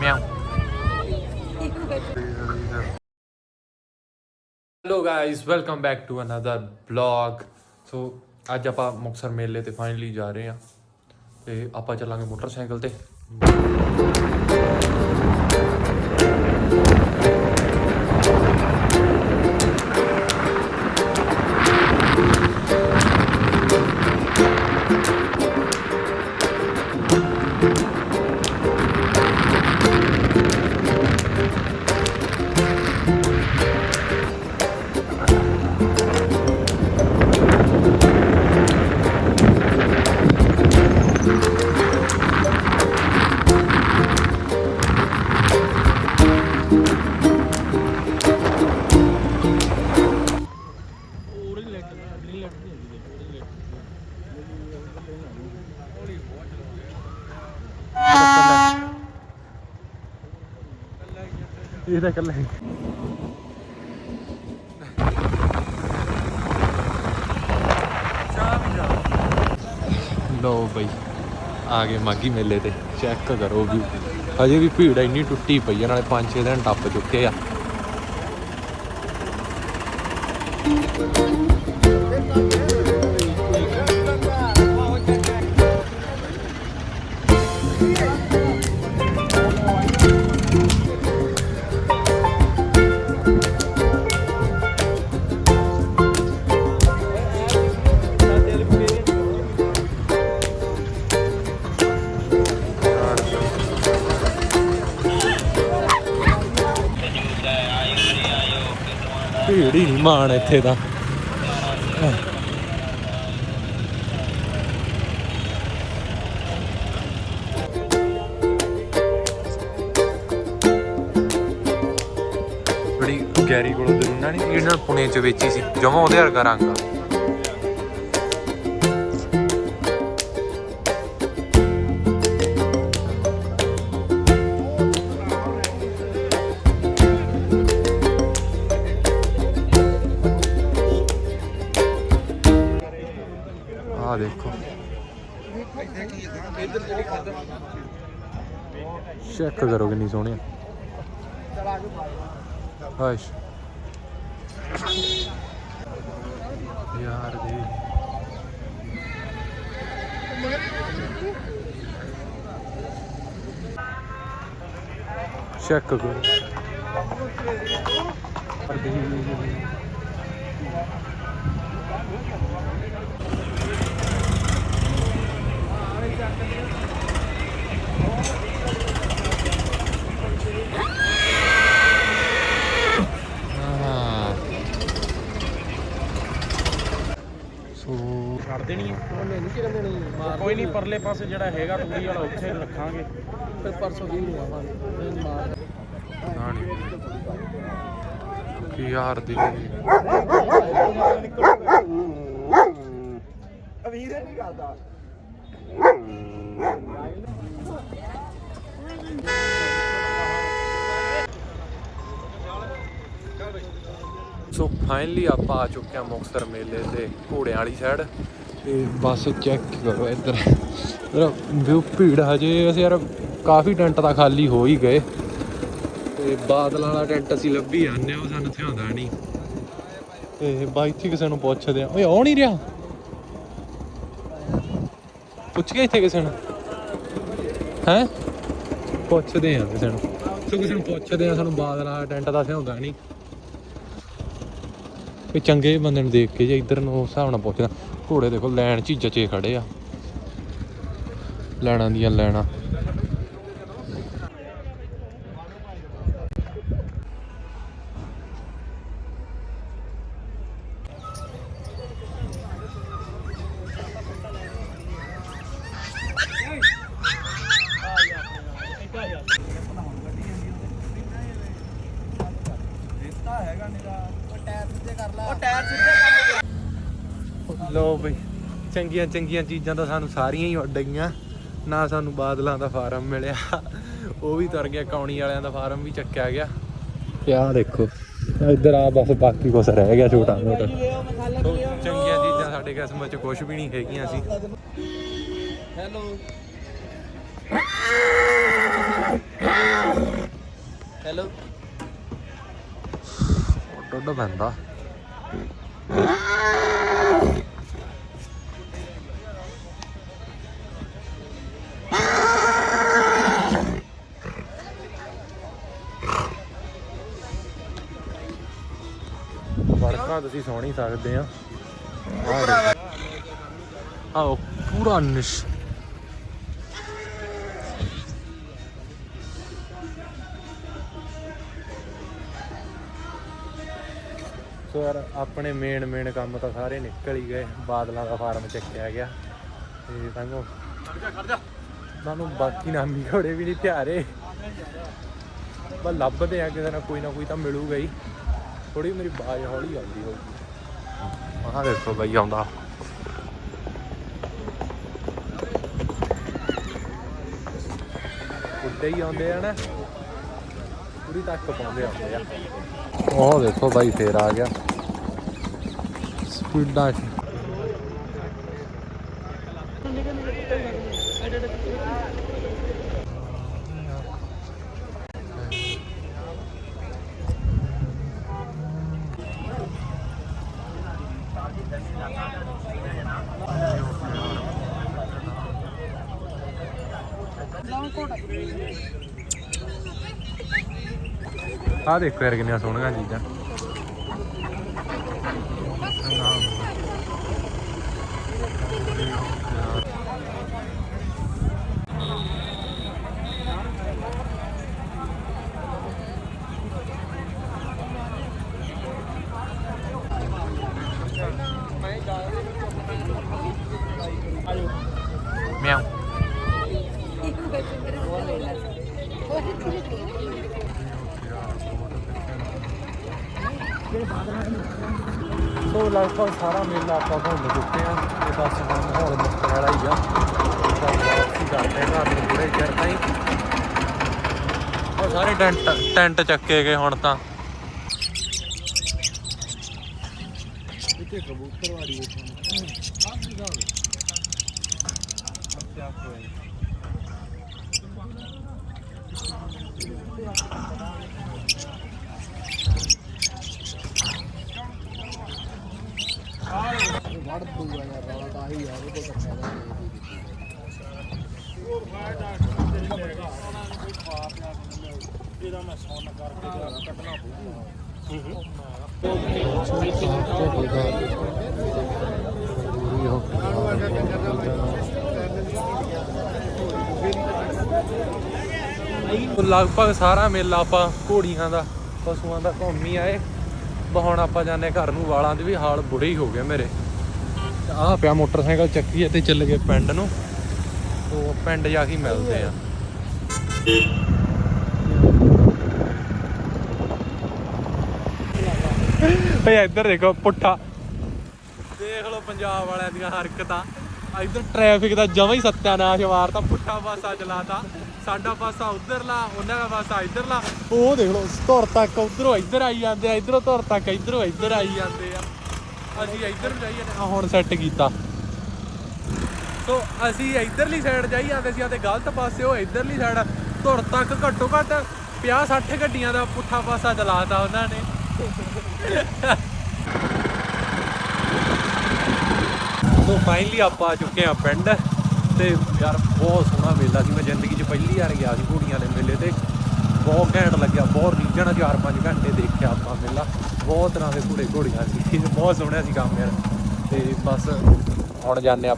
ਮਿਆਉ hello guys welcome back to another blog so ਅੱਜ ਆਪਾਂ ਮੁਕਸਰ ਮੇਲੇ ਤੇ ਫਾਈਨਲੀ ਜਾ ਰਹੇ ਹਾਂ ਤੇ ਆਪਾਂ ਚੱਲਾਂਗੇ ਮੋਟਰਸਾਈਕਲ ਤੇ। thank you ਇਹ ਤਾਂ ਕੱਲਾ ਹੀ। ਲੋ ਬਈ, ਆ ਗਏ ਮਾਗੀ ਮੇਲੇ ਤੇ। ਚੈੱਕ ਕਰੋ ਵੀ। ਹਜੇ ਵੀ ਭੀੜ ਇੰਨੀ ਟੁੱਟੀ ਪਈ ਆ, ਨਾਲੇ 5-6 ਦਿਨ ਟੱਪ ਚੁੱਕੇ ਆ। ਭੀੜ ਹੀ ਨਹੀਂ ਮਾਣ ਇੱਥੇ ਦਾ ਬੜੀ ਗੈਰੀ ਕੋਲੋਂ ਤੇ ਉਹਨਾਂ ਨੇ ਇਹਨਾਂ ਪੁਣੇ ਚ ਵੇਚੀ ਸੀ, ਜਮਾ ਉਹਦੇ ਵਰਗਾ ਰੰਗ ਆ। ਆ ਦੇਖੋ। ਚੈੱਕ ਕਰੋ ਕਿੰਨੀ ਸੋਹਣੀ ਆ। ਹਾਸ਼ ਯਾਰ ਦੇ ਚੈੱਕ ਕਰੋ। ਹਾਂ ਸੋ ਦੇਣੀ ਹੈ ਕੋਈ ਨਹੀਂ ਪਰਲੇ ਪਾਸੇ ਜਿਹੜਾ ਹੈਗਾ ਤੂੜੀ ਵਾਲਾ ਉੱਥੇ ਰੱਖਾਂਗੇ। ਫਿਰ ਪਰਸੋਂ ਦੀ ਨੂੰ ਆਵਾਂਗੇ। ਮਾਰ ਕੀ ਯਾਰ ਦੀ? ਅਵੀਰ ਨਹੀਂ ਕਰਦਾ। ਸੋ ਫਾਈਨਲੀ ਆਪਾਂ ਆ ਚੁੱਕੇ ਹਾਂ ਮੁਕਤਸਰ ਮੇਲੇ ਤੇ ਘੋੜਿਆਂ ਵਾਲੀ ਸਾਈਡ ਤੇ ਬਸ ਚੈੱਕ ਕਰੋ ਇੱਧਰ। ਯਾਰ, ਵਿਊ ਭੀੜ ਹਜੇ। ਅਸੀਂ ਯਾਰ ਕਾਫੀ ਟੈਂਟ ਤਾਂ ਖਾਲੀ ਹੋ ਹੀ ਗਏ। ਤੇ ਬਾਦਲਾਂ ਵਾਲਾ ਟੈਂਟ ਅਸੀਂ ਲੱਭੀ ਜਾਂਦੇ ਹਾਂ, ਉਹ ਸਾਨੂੰ ਥਿਆਉਂਦਾ ਨਹੀਂ। ਤੇ ਬਾਈ ਇੱਥੇ ਕਿਸੇ ਨੂੰ ਪੁੱਛਦੇ ਆ, ਓਏ ਆਉ ਨਹੀਂ ਰਿਹਾ? ਪੁੱਛ ਕੇ ਇੱਥੇ ਕਿਸੇ ਨੂੰ। ਹੈ? ਪੁੱਛਦੇ ਆ ਕਿਸੇ ਨੂੰ। ਸੋ ਕਿਸੇ ਨੂੰ ਪੁੱਛਦੇ ਆ, ਸਾਨੂੰ ਬਾਦਲਾਂ ਵਾਲਾ ਟੈਂਟ ਦਾ ਥਿਆਉਂਦਾ ਨਹੀਂ। ਕੋਈ ਚੰਗੇ ਬੰਦੇ ਨੂੰ ਦੇਖ ਕੇ ਜੇ ਇੱਧਰ ਨੂੰ ਉਸ ਹਿਸਾਬ ਨਾਲ ਪੁੱਛਦਾ। ਘੋੜੇ ਦੇਖੋ ਲੈਣ ਚ ਹੀ ਜਚੇ ਖੜੇ ਆ। ਲੈਣਾ ਦੀਆਂ ਲੈਣਾ ਹੈਗਾ ਮੇਰਾ ਉਹ ਟਾਇਰ ਸਿੱਧੇ ਕਰ ਲੈ ਉਹ ਟਾਇਰ ਸਿੱਧੇ ਲੋ ਬਈ ਚੰਗੀਆਂ ਚੰਗੀਆਂ ਚੀਜ਼ਾਂ ਤਾਂ ਸਾਨੂੰ ਸਾਰੀਆਂ ਹੀ ਉੱਡ ਗਈਆਂ। ਨਾ ਸਾਨੂੰ ਬਾਦਲਾਂ ਦਾ ਫਾਰਮ ਮਿਲਿਆ। ਉਹ ਵੀ ਤੁਰ ਗਿਆ ਕੌਣੀ ਵਾਲਿਆਂ ਦਾ ਫਾਰਮ ਵੀ ਚੱਕਿਆ ਗਿਆ। ਕਿਆ ਦੇਖੋ ਇੱਧਰ ਆ ਬਸ ਬਾਕੀ ਕੁਛ ਰਹਿ ਗਿਆ ਛੋਟਾ ਮੋਟਾ। ਚੰਗੀਆਂ ਚੀਜ਼ਾਂ ਸਾਡੇ ਕਿਸਮਤ 'ਚ ਕੁਝ ਵੀ ਨਹੀਂ ਹੈਗੀਆਂ ਸੀ। ਹੈਲੋ। ਹੈਲੋ। ਡੋਡਾ ਬੰਦਾ ਵੜਕਾ ਤੁਸੀਂ ਸੋਣੀ ਸਕਦੇ ਆ। ਆਓ ਪੂਰਾ ਨਿਸ਼ ਸੋ ਯਾਰ ਆਪਣੇ ਮੇਨ ਮੇਨ ਕੰਮ ਤਾਂ ਸਾਰੇ ਨਿਕਲ ਹੀ ਗਏ। ਬਾਦਲਾਂ ਦਾ ਫਾਰਮ ਚੱਕਿਆ ਗਿਆ। ਤੇ ਸੰਗੋ ਸਾਨੂੰ ਬਾਕੀ ਨਾਮੀ ਘੋੜੇ ਵੀ ਨਹੀਂ ਤਿਆਰੇ ਬਸ ਲੱਭਦੇ ਆ, ਕਿਸੇ ਨਾ ਕੋਈ ਨਾ ਕੋਈ ਤਾਂ ਮਿਲੂਗਾ ਹੀ। ਥੋੜੀ ਮੇਰੀ ਬਾਜ ਹੌਲੀ ਆਉਂਦੀ ਹੋਊਗੀ ਆਹ ਦੇਖੋ ਬਈ ਆਉਂਦਾ। ਉੱਡੇ ਹੀ ਆਉਂਦੇ ਆ ਨਾ। ਪੂਰੀ ਤੱਕ ਪਾਉਂਦੇ ਆਉਂਦੇ ਆ। ਉਹ ਦੇਖੋ ਬਾਈ ਫੇਰ ਆ ਗਿਆ। ਸਪੀਡਾਂ ਆਹ ਦੇਖੋ ਯਾਰ ਕਿੰਨੀਆਂ ਸੋਹਣੀਆਂ ਚੀਜ਼ਾਂ ਮਿਆਉ ਸੋ ਲਗਭਗ ਸਾਰਾ ਮੇਲਾ ਆਪਾਂ ਘੁੰਮ ਚੁੱਕੇ ਆ ਤੇ ਬਸ ਹੁਣ ਮਾਹੌਲ ਮੁੱਕਣ ਵਾਲਾ ਹੀ ਆ। ਬਸ ਕਰਦੇ ਆ ਘਰ ਨੂੰ ਪੂਰੇ ਚਿਰ ਤਾਈਂ ਉਹ ਸਾਰੇ ਟੈਂਟ ਟੈਂਟ ਚੱਕੇ ਗਏ ਹੁਣ ਤਾਂ। ਇੱਥੇ ਕਬੂਤਰਵਾੜੀ ਵੜ ਦੂਗਾ ਯਾਰ ਰੌਲਾ ਤਾਂ ਆਹੀ ਆ ਉਹਦੇ ਕੋਲ ਫਾਇਦਾ ਇਹਦਾ ਮੈਂ ਸੌਣ ਕਰਕੇ ਕੱਢਣਾ ਪਊਗਾ ਲਗਭਗ ਸਾਰਾ ਮੇਲਾ ਆਪਾਂ ਘੋੜੀਆਂ ਦਾ, ਪਸ਼ੂਆਂ ਦਾ ਘੁੰਮ ਹੀ ਆਏ। ਬ ਹੁਣ ਆਪਾਂ ਜਾਂਦੇ ਘਰ ਨੂੰ, ਵਾਲਾਂ ਦੇ ਵੀ ਹਾਲ ਬੁਰੇ ਹੀ ਹੋ ਗਏ ਮੇਰੇ। ਆਹ ਪਿਆ ਮੋਟਰਸਾਈਕਲ ਚੱਕੀ ਤੇ ਚੱਲ ਗਏ ਪਿੰਡ ਨੂੰ। ਤੋਂ ਪਿੰਡ ਜਾ ਕੇ ਮਿਲਦੇ ਆ। ਭਈ ਇੱਧਰ ਦੇਖੋ ਪੁੱਠਾ। ਦੇਖ ਲਓ ਪੰਜਾਬ ਵਾਲਿਆਂ ਦੀਆਂ ਹਰਕਤਾਂ। ਇੱਧਰ ਟ੍ਰੈਫਿਕ ਦਾ ਜਮਾਂ ਹੀ ਸੱਤਿਆਨਾਸ਼ ਵਾਰਤਾ ਪੁੱਠਾ ਪਾਸਾ ਚਲਾਤਾ। ਸਾਡਾ ਪਾਸਾ ਉਧਰਲਾ ਉਹਨਾਂ ਦਾ ਪਾਸਾ ਇੱਧਰਲਾ। ਉਹ ਦੇਖ ਲਓ ਧੁਰ ਤੱਕ ਉਧਰੋਂ ਇੱਧਰ ਆਈ ਜਾਂਦੇ ਆ ਇੱਧਰੋਂ ਧੁਰ ਤੱਕ ਇੱਧਰੋਂ ਇੱਧਰ ਆਈ ਜਾਂਦੇ ਆ। ਅਸੀਂ ਇੱਧਰ ਨੂੰ ਜਾਈ ਜਾਂਦੇ ਆ ਹੁਣ ਸੈੱਟ ਕੀਤਾ। ਸੋ ਅਸੀਂ ਇੱਧਰਲੀ ਸਾਈਡ ਜਾਈ ਜਾਂਦੇ ਸੀ ਤੇ ਗਲਤ ਪਾਸੇ ਉਹ ਇੱਧਰਲੀ ਸਾਈਡ ਧੁਰ ਤੱਕ ਘੱਟੋ ਘੱਟ 50 60 ਗੱਡੀਆਂ ਦਾ ਪੁੱਠਾ ਪਾਸਾ ਚਲਾਤਾ ਉਹਨਾਂ ਨੇ। ਸੋ ਫਾਈਨਲੀ ਆਪਾਂ ਆ ਚੁੱਕੇ ਆ ਪਿੰਡ ਤੇ ਯਾਰ ਬਹੁਤ ਸੋਹਣਾ ਮੇਲਾ ਸੀ। ਮੈਂ ਜ਼ਿੰਦਗੀ 'ਚ ਪਹਿਲੀ ਵਾਰ ਗਿਆ ਸੀ ਘੋੜੀਆਂ ਦੇ ਮੇਲੇ ਤੇ। ਬਹੁਤ ਘੈਂਟ ਲੱਗਿਆ, ਬਹੁਤ ਰੀਝਣ 4-5 ਘੰਟੇ ਦੇਖਿਆ ਆਪਾਂ ਮੇਲਾ। ਬਹੁਤ ਤਰ੍ਹਾਂ ਦੇ ਘੋੜੇ ਘੋੜੀਆਂ ਸੀ। ਬਹੁਤ ਸੋਹਣਾ ਸੀ ਕੰਮ ਯਾਰ। ਤੇ ਬਸ ਹੁਣ ਜਾਂਦੇ ਆ